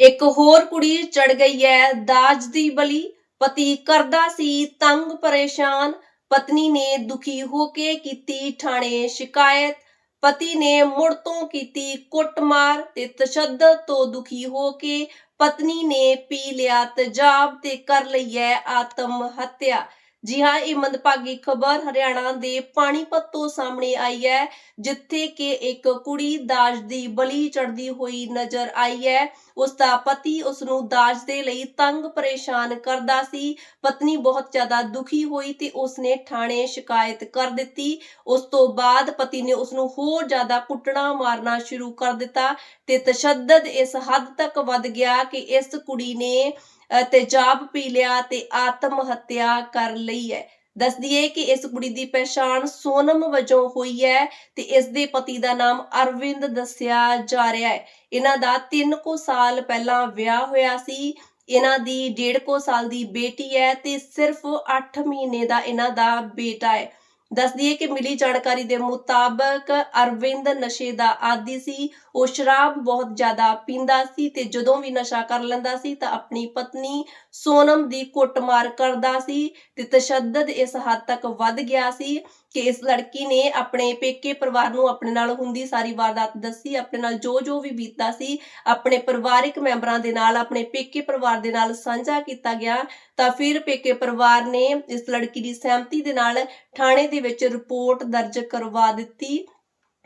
ਇੱਕ ਹੋਰ ਕੁੜੀ ਚੜ ਗਈ ਹੈ ਦਾਜ ਦੀ ਬਲੀ। ਪਤੀ ਕਰਦਾ ਸੀ ਤੰਗ ਪਰੇਸ਼ਾਨ। ਪਤਨੀ ਨੇ ਦੁਖੀ ਹੋ ਕੇ ਕੀਤੀ ਥਾਣੇ ਸ਼ਿਕਾਇਤ। ਪਤੀ ਨੇ ਮੁੜ ਤੋਂ ਕੀਤੀ ਕੁੱਟਮਾਰ ਤੇ ਤਸ਼ੱਦਦ ਤੋਂ ਦੁਖੀ ਹੋ ਕੇ ਪਤਨੀ ਨੇ ਪੀ ਲਿਆ ਤਜਾਬ ਤੇ ਕਰ ਲਈ ਹੈ ਆਤਮ ਹੱਤਿਆ। ਜੀ ਹਾਂ, ਇਹ ਮੰਦਭਾਗੀ ਖਬਰ ਹਰਿਆਣਾ ਦੇ ਪਾਣੀਪਤ ਤੋਂ ਸਾਹਮਣੇ ਆਈ ਹੈ, ਜਿੱਥੇ ਕਿ ਇੱਕ ਕੁੜੀ ਦਾਜ ਦੀ ਬਲੀ ਚੜਦੀ ਹੋਈ ਨਜ਼ਰ ਆਈ ਹੈ। ਉਸ ਦਾ ਪਤੀ ਉਸ ਨੂੰ ਦਾਜ ਦੇ ਲਈ ਤੰਗ ਪਰੇਸ਼ਾਨ ਕਰਦਾ ਸੀ। ਪਤਨੀ ਬਹੁਤ ਜ਼ਿਆਦਾ ਦੁਖੀ ਹੋਈ ਤੇ ਉਸ ਨੇ ਥਾਣੇ ਸ਼ਿਕਾਇਤ ਕਰ ਦਿੱਤੀ। ਉਸ ਤੋਂ ਬਾਅਦ ਪਤੀ ਨੇ ਉਸ ਨੂੰ ਹੋਰ ਜ਼ਿਆਦਾ ਕੁੱਟਣਾ ਮਾਰਨਾ ਸ਼ੁਰੂ ਕਰ ਦਿੱਤਾ ਤੇ ਤਸ਼ੱਦਦ ਇਸ ਹੱਦ ਤੱਕ ਵੱਧ ਗਿਆ ਕਿ ਇਸ ਕੁੜੀ ਨੇ ਤੇਜ਼ਾਬ ਪੀ ਲਿਆ ਤੇ ਆਤਮ ਹੱਤਿਆ ਕਰ ਲਈ ਹੈ। ਦੱਸਦੀਏ ਕਿ ਇਸ ਕੁੜੀ ਦੀ ਪਛਾਣ ਸੋਨਮ ਵਜੋਂ ਹੋਈ ਹੈ ਤੇ ਇਸ ਦੇ ਪਤੀ ਦਾ ਨਾਮ ਅਰਵਿੰਦ ਦੱਸਿਆ ਜਾ ਰਿਹਾ ਹੈ। ਇਹਨਾਂ ਦਾ 3 ਕੁ ਸਾਲ ਪਹਿਲਾਂ ਵਿਆਹ ਹੋਇਆ ਸੀ। ਇਹਨਾਂ ਦੀ 1.5 ਕੁ ਸਾਲ ਦੀ ਬੇਟੀ ਹੈ ਤੇ ਸਿਰਫ 8 ਮਹੀਨੇ ਦਾ ਇਹਨਾਂ ਦਾ ਬੇਟਾ ਹੈ। ਦੱਸ ਦਈਏ ਕਿ ਮਿਲੀ ਜਾਣਕਾਰੀ ਦੇ ਮੁਤਾਬਕ ਅਰਵਿੰਦ ਨਸ਼ੇ ਦਾ ਆਦੀ ਸੀ, ਉਹ ਸ਼ਰਾਬ ਬਹੁਤ ਜ਼ਿਆਦਾ ਪੀਂਦਾ ਸੀ ਤੇ ਜਦੋਂ ਵੀ ਨਸ਼ਾ ਕਰ ਲੈਂਦਾ ਸੀ ਤਾਂ ਆਪਣੀ ਪਤਨੀ ਸੋਨਮ ਦੀ ਕੁੱਟਮਾਰ ਕਰਦਾ ਸੀ ਤੇ ਤਸ਼ੱਦਦ ਇਸ ਹੱਦ ਤੱਕ ਵੱਧ ਗਿਆ ਸੀ ਕਿ ਇਸ ਲੜਕੀ ਨੇ ਆਪਣੇ ਪੇਕੇ ਪਰਿਵਾਰ ਨੂੰ ਆਪਣੇ ਨਾਲ ਹੁੰਦੀ ਸਾਰੀ ਵਾਰਦਾਤ ਦੱਸੀ, ਆਪਣੇ ਨਾਲ ਜੋ ਜੋ ਵੀ ਬੀਤਦਾ ਸੀ, ਆਪਣੇ ਪਰਿਵਾਰਿਕ ਮੈਂਬਰਾਂ ਦੇ ਨਾਲ, ਆਪਣੇ ਪੇਕੇ ਪਰਿਵਾਰ ਦੇ ਨਾਲ ਸਾਂਝਾ ਕੀਤਾ ਗਿਆ ਤਾਂ ਫਿਰ ਪੇਕੇ ਪਰਿਵਾਰ ਨੇ ਇਸ ਲੜਕੀ ਦੀ ਸਹਿਮਤੀ ਦੇ ਨਾਲ ਥਾਣੇ ਦੇ ਵਿੱਚ ਰਿਪੋਰਟ ਦਰਜ ਕਰਵਾ ਦਿੱਤੀ।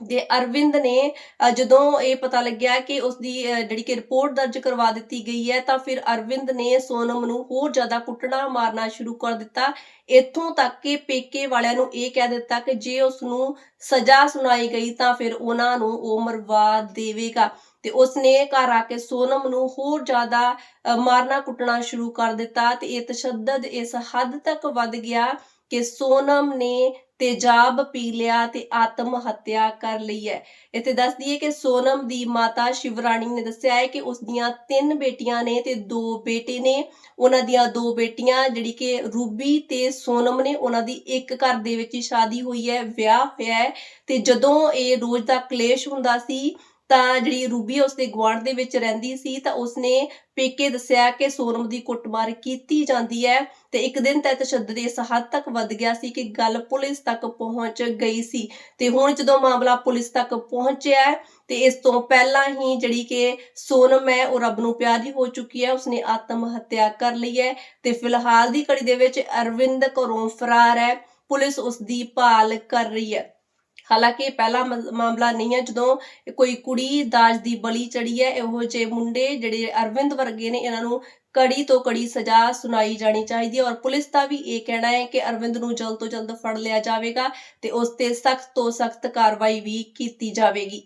ਤੇ ਅਰਵਿੰਦ ਨੇ ਜਦੋਂ ਇਹ ਪਤਾ ਲੱਗਿਆ ਕਿ ਉਸ ਦੀ ਜਿਹੜੀ ਕਿ ਰਿਪੋਰਟ ਦਰਜ ਕਰਵਾ ਦਿੱਤੀ ਗਈ ਹੈ, ਤਾਂ ਫਿਰ ਅਰਵਿੰਦ ਨੇ ਸੋਨਮ ਨੂੰ ਹੋਰ ਜ਼ਿਆਦਾ ਕੁੱਟਣਾ ਮਾਰਨਾ ਸ਼ੁਰੂ ਕਰ ਦਿੱਤਾ। ਇੱਥੋਂ ਤੱਕ ਕਿ ਪੇਕੇ ਵਾਲਿਆਂ ਨੂੰ ਇਹ ਕਹਿ ਦਿੱਤਾ ਕਿ ਜੇ ਉਸ ਨੂੰ ਸਜ਼ਾ ਸੁਣਾਈ ਗਈ ਤਾਂ ਫਿਰ ਉਹਨਾਂ ਨੂੰ ਉਹ ਮਰਵਾ ਦੇਵੇਗਾ। ਤੇ ਉਸਨੇ ਘਰ ਆ ਕੇ ਸੋਨਮ ਨੂੰ ਹੋਰ ਜ਼ਿਆਦਾ ਮਾਰਨਾ ਕੁੱਟਣਾ ਸ਼ੁਰੂ ਕਰ ਦਿੱਤਾ ਤੇ ਇਹ ਤਸ਼ੱਦਦ ਇਸ ਹੱਦ ਤੱਕ ਵੱਧ ਗਿਆ ਕਿ ਸੋਨਮ ਨੇ ਤੇਜ਼ਾਬ ਪੀ ਲਿਆ ਤੇ ਆਤਮ ਹੱਤਿਆ ਕਰ ਲਈ ਹੈ। ਇੱਥੇ ਦੱਸ ਦਈਏ ਕਿ ਸੋਨਮ ਦੀ ਮਾਤਾ ਸ਼ਿਵਰਾਣੀ ਨੇ ਦੱਸਿਆ ਹੈ ਕਿ ਉਸ ਦੀਆਂ ਤਿੰਨ ਬੇਟੀਆਂ ਨੇ ਤੇ ਦੋ ਬੇਟੇ ਨੇ। ਉਹਨਾਂ ਦੀਆਂ ਦੋ ਬੇਟੀਆਂ ਜਿਹੜੀ ਕਿ ਰੂਬੀ ਤੇ ਸੋਨਮ ਨੇ, ਉਹਨਾਂ ਦੀ ਇੱਕ ਘਰ ਦੇ ਵਿੱਚ ਹੀ ਸ਼ਾਦੀ ਹੋਈ ਹੈ, ਵਿਆਹ ਹੋਇਆ ਹੈ। ਤੇ ਜਦੋਂ ਇਹ ਰੋਜ਼ ਦਾ ਕਲੇਸ਼ ਹੁੰਦਾ ਸੀ ਤਾਂ ਜਿਹੜੀ ਰੂਬੀ ਉਸਦੇ ਗੁਆਂਢ ਦੇ ਵਿੱਚ ਰਹਿੰਦੀ ਸੀ ਤਾਂ ਉਸਨੇ ਪੇਕੇ ਦੱਸਿਆ ਕਿ ਸੋਨਮ ਦੀ ਕੁੱਟਮਾਰ ਕੀਤੀ ਜਾਂਦੀ ਹੈ ਤੇ ਇੱਕ ਦਿਨ ਤੱਕ ਤਸ਼ੱਦਦ ਇਸ ਹੱਦ ਤੱਕ ਵੱਧ ਗਿਆ ਸੀ ਕਿ ਗੱਲ ਪੁਲਿਸ ਤੱਕ ਪਹੁੰਚ ਗਈ ਸੀ। ਤੇ ਹੁਣ ਜਦੋਂ ਮਾਮਲਾ ਪੁਲਿਸ ਤੱਕ ਪਹੁੰਚਿਆ ਤੇ ਇਸ ਤੋਂ ਪਹਿਲਾਂ ਹੀ ਜਿਹੜੀ ਕਿ ਸੋਨਮ ਹੈ ਉਹ ਰੱਬ ਨੂੰ ਪਿਆਰੀ ਹੋ ਚੁੱਕੀ ਹੈ, ਉਸਨੇ ਆਤਮ ਹੱਤਿਆ ਕਰ ਲਈ ਹੈ ਤੇ ਫਿਲਹਾਲ ਦੀ ਘੜੀ ਦੇ ਵਿੱਚ ਅਰਵਿੰਦ ਘਰੋਂ ਫਰਾਰ ਹੈ, ਪੁਲਿਸ ਉਸ ਦੀ ਭਾਲ ਕਰ ਰਹੀ ਹੈ। ਹਾਲਾਂਕਿ ਪਹਿਲਾ ਮਾਮਲਾ ਨਹੀਂ ਹੈ, ਜਦੋਂ ਕੋਈ ਕੁੜੀ ਦਾਜ ਦੀ ਬਲੀ ਚੜੀ ਹੈ, ਇਹੋ ਜਿਹੇ ਮੁੰਡੇ ਜਿਹੜੇ ਅਰਵਿੰਦ ਵਰਗੇ ਨੇ, ਇਹਨਾਂ ਨੂੰ ਕੜੀ ਤੋਂ ਕੜੀ ਸਜ਼ਾ ਸੁਣਾਈ ਜਾਣੀ ਚਾਹੀਦੀ ਹੈ ਔਰ ਪੁਲਿਸ ਦਾ ਵੀ ਇਹ ਕਹਿਣਾ ਹੈ ਕਿ ਅਰਵਿੰਦ ਨੂੰ ਜਲਦ ਤੋਂ ਜਲਦ ਫੜ ਲਿਆ ਜਾਵੇਗਾ ਤੇ ਉਸ ਤੇ ਸਖਤ ਤੋਂ ਸਖਤ ਕਾਰਵਾਈ ਵੀ ਕੀਤੀ ਜਾਵੇਗੀ।